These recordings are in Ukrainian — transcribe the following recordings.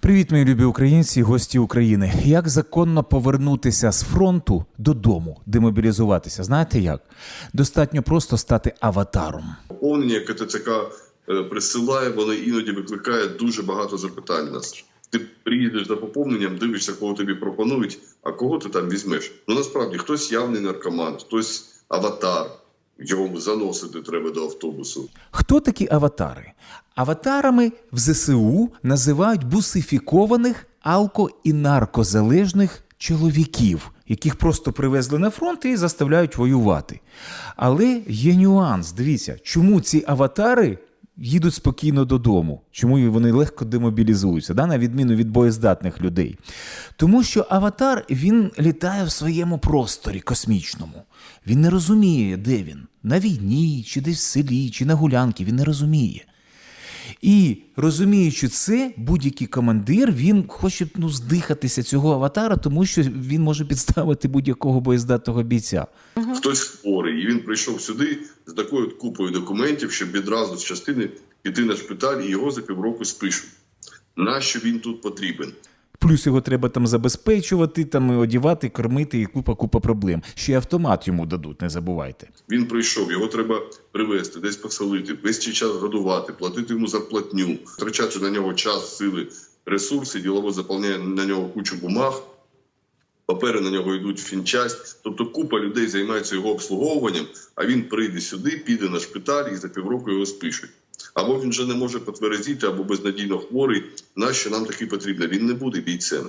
Привіт, мої любі українці гості України. Як законно повернутися з фронту додому, демобілізуватися? Знаєте як? Достатньо просто стати аватаром. Поповнення, яке ТЦК е, присилає, воно іноді викликає дуже багато запитань нас. Ти приїдеш за поповненням, дивишся, кого тобі пропонують, а кого ти там візьмеш. Ну насправді хтось явний наркоман, хтось аватар. Його заносити треба до автобусу. Хто такі аватари? Аватарами в ЗСУ називають бусифікованих алко- і наркозалежних чоловіків, яких просто привезли на фронт і заставляють воювати. Але є нюанс. Дивіться, чому ці аватари їдуть спокійно додому, чому вони легко демобілізуються, да? на відміну від боєздатних людей. Тому що аватар він літає в своєму просторі космічному. Він не розуміє, де він. На війні, чи десь в селі, чи на гулянки, він не розуміє. І розуміючи це, будь-який командир він хоче ну, здихатися цього аватара, тому що він може підставити будь-якого боєздатного бійця. Хтось хворий, і він прийшов сюди з такою купою документів, щоб відразу з частини піти на шпиталь і його за півроку спишуть. Нащо він тут потрібен? Плюс його треба там забезпечувати, там одівати, кормити і купа купа проблем. Ще й автомат йому дадуть, не забувайте. Він прийшов, його треба привезти, десь поселити, весь цей час годувати, платити йому зарплатню, втрачати на нього час, сили, ресурси, ділово заповняє на нього кучу бумаг. Папери на нього йдуть в фінчасть. Тобто купа людей займається його обслуговуванням, а він прийде сюди, піде на шпиталь і за півроку його спишуть. Або він вже не може потвердити, або безнадійно хворий. Нащо нам такий потрібно? Він не буде бійцем.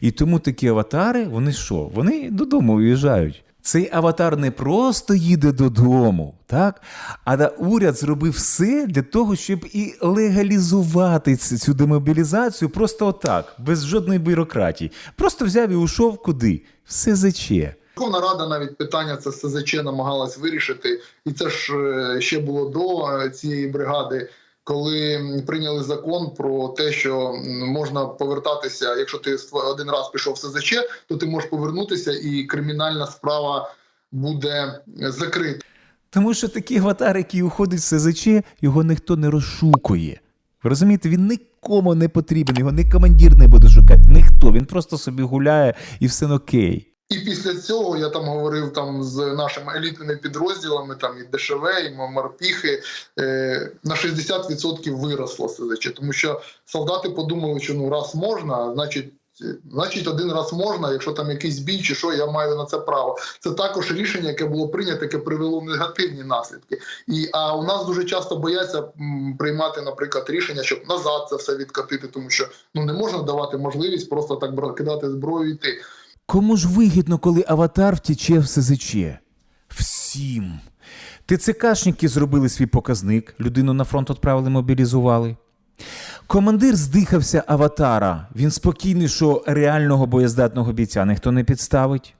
І тому такі аватари, вони що? Вони додому уїжджають. Цей аватар не просто їде додому, так? А уряд зробив все для того, щоб і легалізувати цю демобілізацію просто отак, без жодної бюрократії. Просто взяв і ушов куди? В СЗЧ. Верховна Рада навіть питання це СЗЧ намагалась вирішити, і це ж е, ще було до е, цієї бригади, коли прийняли закон про те, що можна повертатися. Якщо ти один раз пішов в СЗЧ, то ти можеш повернутися, і кримінальна справа буде закрита. Тому що такий аватар, який уходить в СЗЧ, його ніхто не розшукує. Ви розумієте, він нікому не потрібен, його ні командир не буде шукати, ніхто. Він просто собі гуляє і все окей. І після цього я там говорив там з нашими елітними підрозділами, там і ДШВ, і морпіхи, е, на 60% виросло СЗЧ, тому що солдати подумали, що ну раз можна, значить. е, Значить, один раз можна, якщо там якийсь бій чи що, я маю на це право. Це також рішення, яке було прийнято, яке привело негативні наслідки. І а у нас дуже часто бояться приймати, наприклад, рішення, щоб назад це все відкатити, тому що ну не можна давати можливість просто так кидати зброю і йти. Кому ж вигідно, коли аватар втіче в СЗЧ? Всім. ТЦКшники зробили свій показник, людину на фронт відправили, мобілізували. Командир здихався аватара. Він спокійний, що реального боєздатного бійця ніхто не підставить.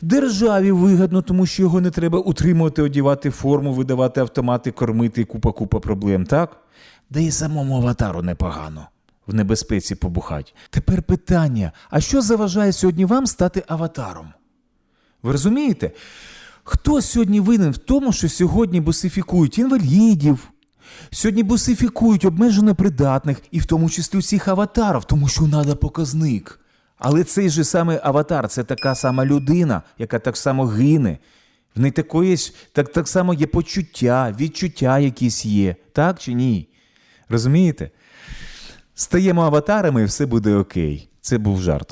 Державі вигідно, тому що його не треба утримувати, одівати форму, видавати автомати, кормити купа-купа проблем, так? Да і самому аватару непогано. В небезпеці побухать. Тепер питання: а що заважає сьогодні вам стати аватаром? Ви розумієте? Хто сьогодні винен в тому, що сьогодні бусифікують інвалідів, сьогодні бусифікують обмежено придатних, і в тому числі усіх аватарів, тому що треба показник. Але цей же самий аватар це така сама людина, яка так само гине. В неї такої так, так само є почуття, відчуття якісь є, так чи ні? Розумієте? Стаємо аватарами і все буде окей. Це був жарт.